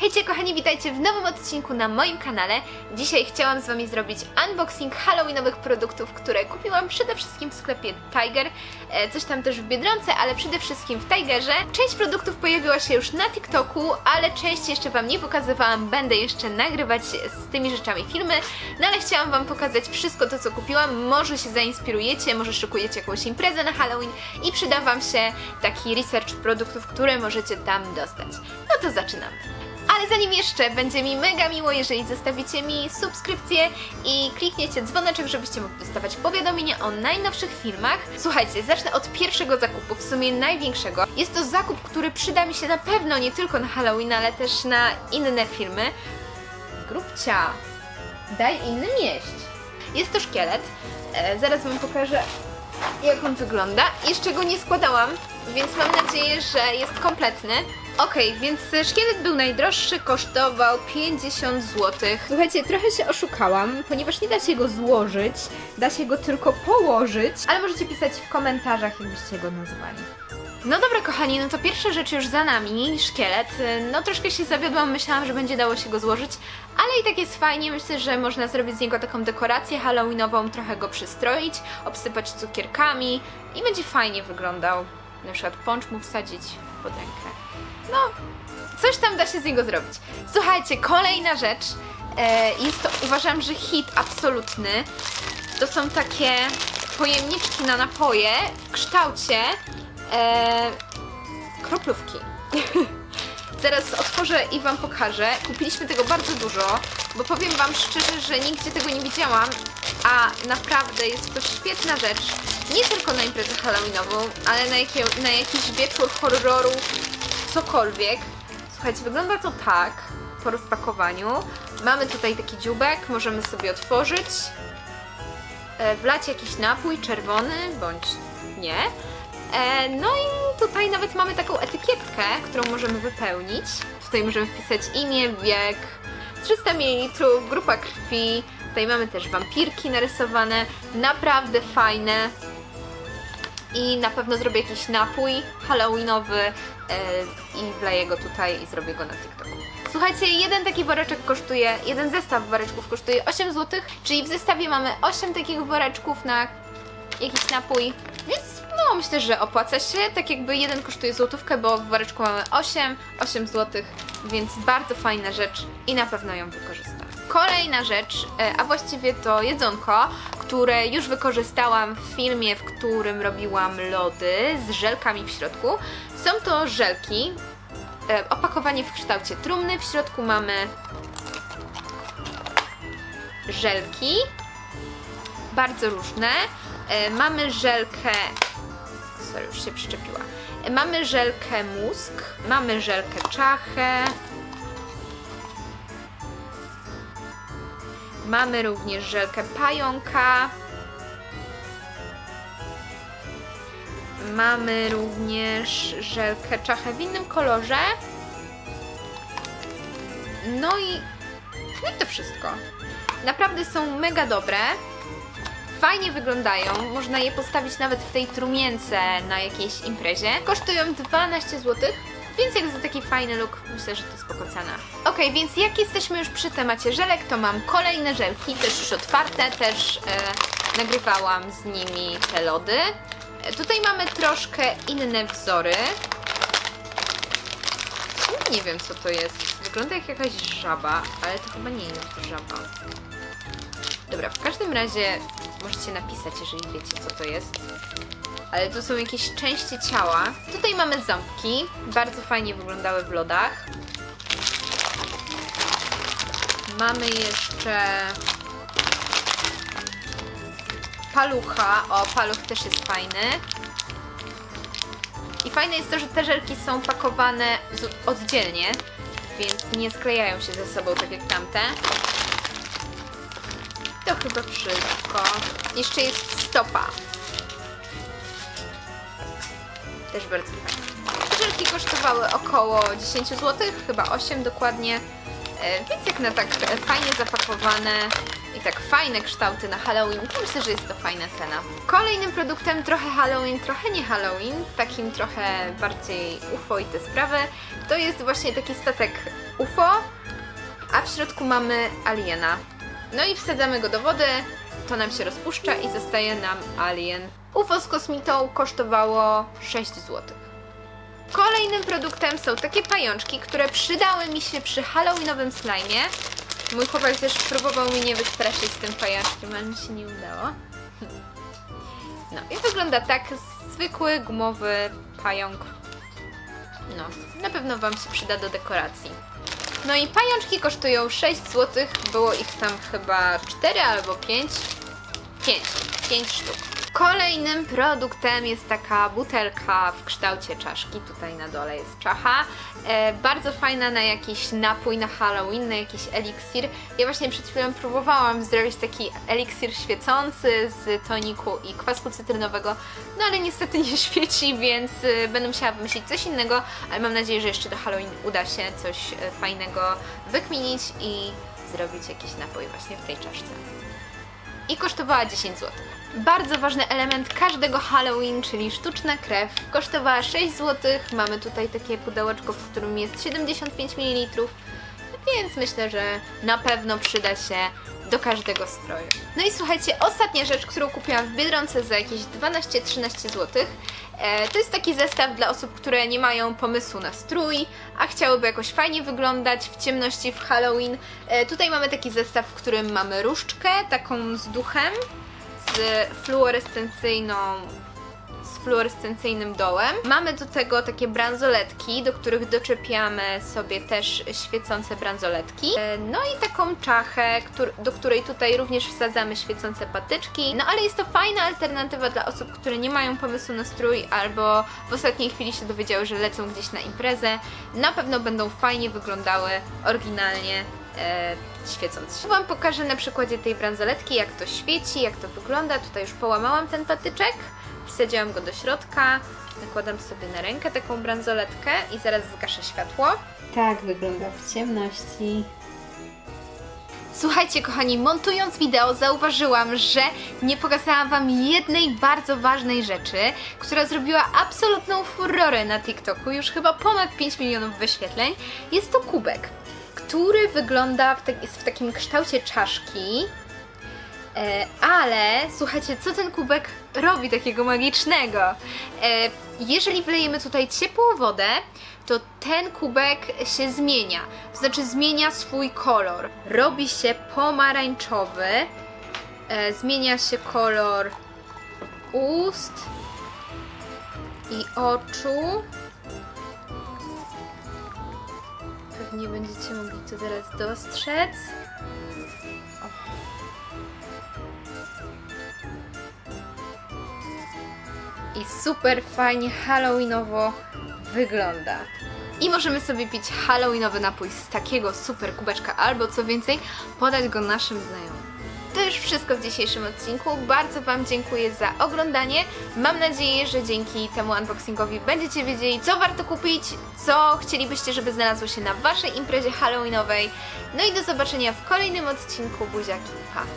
Hejcie kochani, witajcie w nowym odcinku na moim kanale. Dzisiaj chciałam z Wami zrobić unboxing halloweenowych produktów, które kupiłam przede wszystkim w sklepie Tiger, e, coś tam też w Biedronce, ale przede wszystkim w Tigerze. Część produktów pojawiła się już na TikToku, ale część jeszcze Wam nie pokazywałam, będę jeszcze nagrywać z tymi rzeczami filmy, no ale chciałam Wam pokazać wszystko to, co kupiłam. Może się zainspirujecie, może szykujecie jakąś imprezę na Halloween i przyda Wam się taki research produktów, które możecie tam dostać. No to zaczynamy. Ale zanim jeszcze, będzie mi mega miło, jeżeli zostawicie mi subskrypcję i klikniecie dzwoneczek, żebyście mogli dostawać powiadomienia o najnowszych filmach. Słuchajcie, zacznę od pierwszego zakupu, w sumie największego. Jest to zakup, który przyda mi się na pewno nie tylko na Halloween, ale też na inne filmy. Grubcia, daj innym jeść. Jest to szkielet, e, zaraz Wam pokażę jak on wygląda. Jeszcze go nie składałam, więc mam nadzieję, że jest kompletny. Okej, więc szkielet był najdroższy, kosztował 50 zł. Słuchajcie, trochę się oszukałam, ponieważ nie da się go złożyć, da się go tylko położyć, ale możecie pisać w komentarzach, jakbyście go nazwali. No dobra, kochani, no to pierwsza rzecz już za nami, szkielet. No troszkę się zawiodłam, myślałam, że będzie dało się go złożyć, ale i tak jest fajnie. Myślę, że można zrobić z niego taką dekorację halloweenową, trochę go przystroić, obsypać cukierkami i będzie fajnie wyglądał. Na przykład pącz mu wsadzić pod rękę. No, coś tam da się z niego zrobić. Słuchajcie, kolejna rzecz. E, jest to, uważam, że hit absolutny. To są takie pojemniczki na napoje w kształcie e, kroplówki. Zaraz otworzę i Wam pokażę. Kupiliśmy tego bardzo dużo, bo powiem Wam szczerze, że nigdzie tego nie widziałam, a naprawdę jest to świetna rzecz. Nie tylko na imprezę halloweenową, ale na, jakie, na jakiś wieczór horroru, cokolwiek. Słuchajcie, wygląda to tak po rozpakowaniu. Mamy tutaj taki dziubek, możemy sobie otworzyć, e, wlać jakiś napój czerwony bądź nie. E, no i tutaj nawet mamy taką etykietkę, którą możemy wypełnić. Tutaj możemy wpisać imię, wiek, 300 ml, grupa krwi. Tutaj mamy też wampirki narysowane, naprawdę fajne. I na pewno zrobię jakiś napój halloweenowy e, i wleję go tutaj i zrobię go na TikToku. Słuchajcie, jeden taki woreczek kosztuje, jeden zestaw woreczków kosztuje 8 zł, czyli w zestawie mamy 8 takich woreczków na jakiś napój, więc no myślę, że opłaca się, tak jakby jeden kosztuje złotówkę, bo w woreczku mamy 8, 8 zł, więc bardzo fajna rzecz i na pewno ją wykorzystam. Kolejna rzecz, e, a właściwie to jedzonko, które już wykorzystałam w filmie, w którym robiłam lody z żelkami w środku. Są to żelki, e, opakowanie w kształcie trumny, w środku mamy żelki, bardzo różne. E, Mamy żelkę. Sorry, już się przyczepiła. Mamy żelkę mózg, mamy żelkę czachę. Mamy również żelkę pająka. Mamy również żelkę czachę w innym kolorze. No i, no i to wszystko. Naprawdę są mega dobre. Fajnie wyglądają, można je postawić nawet w tej trumience na jakiejś imprezie. Kosztują 12 zł, więc jak za taki fajny look, myślę, że to spoko cena. Ok, więc jak jesteśmy już przy temacie żelek, to mam kolejne żelki, też już otwarte, też e, nagrywałam z nimi te lody. E, tutaj mamy troszkę inne wzory. Nie wiem co to jest. Wygląda jak jakaś żaba, ale to chyba nie jest żaba. Dobra, w każdym razie możecie napisać, jeżeli wiecie, co to jest. Ale to są jakieś części ciała. Tutaj mamy ząbki. Bardzo fajnie wyglądały w lodach. Mamy jeszcze palucha. O, paluch też jest fajny. I fajne jest to, że te żelki są pakowane oddzielnie, więc nie sklejają się ze sobą tak jak tamte. To chyba wszystko. Jeszcze jest stopa. Też bardzo fajne. Żelki kosztowały około 10 zł, chyba 8 dokładnie. E, Więc jak na tak fajnie zapakowane i tak fajne kształty na Halloween, to myślę, że jest to fajna cena. Kolejnym produktem trochę Halloween, trochę nie Halloween, takim trochę bardziej UFO i te sprawy, to jest właśnie taki statek UFO, a w środku mamy aliena. No i wsadzamy go do wody, to nam się rozpuszcza i zostaje nam alien. UFO z kosmitą kosztowało 6 zł. Kolejnym produktem są takie pajączki, które przydały mi się przy halloweenowym slime. Mój chłopak też próbował mnie wystraszyć tym pajączkiem, ale mi się nie udało. No i wygląda tak zwykły gumowy pająk. No, na pewno Wam się przyda do dekoracji. No i pajączki kosztują 6 zł, było ich tam chyba 4 albo 5. 5, 5 sztuk. Kolejnym produktem jest taka butelka w kształcie czaszki. Tutaj na dole jest czacha. E, bardzo fajna na jakiś napój na Halloween, na jakiś eliksir. Ja właśnie przed chwilą próbowałam zrobić taki eliksir świecący z toniku i kwasku cytrynowego, no ale niestety nie świeci, więc e, będę musiała wymyślić coś innego, ale mam nadzieję, że jeszcze do Halloween uda się coś e, fajnego wykminić i zrobić jakiś napój właśnie w tej czaszce i kosztowała 10 zł. Bardzo ważny element każdego Halloween, czyli sztuczna krew, kosztowała 6 zł. Mamy tutaj takie pudełeczko, w którym jest 75 ml, więc myślę, że na pewno przyda się do każdego stroju. No i słuchajcie, ostatnia rzecz, którą kupiłam w Biedronce za jakieś 12-13 zł, to jest taki zestaw dla osób, które nie mają pomysłu na strój, a chciałyby jakoś fajnie wyglądać w ciemności w Halloween. E, tutaj mamy taki zestaw, w którym mamy różdżkę, taką z duchem, z fluorescencyjną fluorescencyjnym dołem. Mamy do tego takie bransoletki, do których doczepiamy sobie też świecące bransoletki. E, No i taką czachę, do której tutaj również wsadzamy świecące patyczki. No ale jest to fajna alternatywa dla osób, które nie mają pomysłu na strój albo w ostatniej chwili się dowiedziały, że lecą gdzieś na imprezę. Na pewno będą fajnie wyglądały, oryginalnie e, świecąc się. Wam pokażę na przykładzie tej bransoletki, jak to świeci, jak to wygląda. Tutaj już połamałam ten patyczek, wsadziłam go do środka, nakładam sobie na rękę taką bransoletkę i zaraz zgaszę światło. Tak wygląda w ciemności. Słuchajcie, kochani, montując wideo zauważyłam, że nie pokazałam Wam jednej bardzo ważnej rzeczy, która zrobiła absolutną furorę na TikToku, już chyba ponad 5 milionów wyświetleń. Jest to kubek, który wygląda w, tak- jest w takim kształcie czaszki. E, ale słuchajcie, co ten kubek robi takiego magicznego? E, jeżeli wlejemy tutaj ciepłą wodę, to ten kubek się zmienia. To znaczy zmienia swój kolor. Robi się pomarańczowy. E, zmienia się kolor ust i oczu. Pewnie będziecie mogli to teraz dostrzec. I super fajnie halloweenowo wygląda. I możemy sobie pić halloweenowy napój z takiego super kubeczka, albo co więcej, podać go naszym znajomym. To już wszystko w dzisiejszym odcinku. Bardzo Wam dziękuję za oglądanie. Mam nadzieję, że dzięki temu unboxingowi będziecie wiedzieli, co warto kupić, co chcielibyście, żeby znalazło się na Waszej imprezie halloweenowej. No i do zobaczenia w kolejnym odcinku. Buziaki, pa!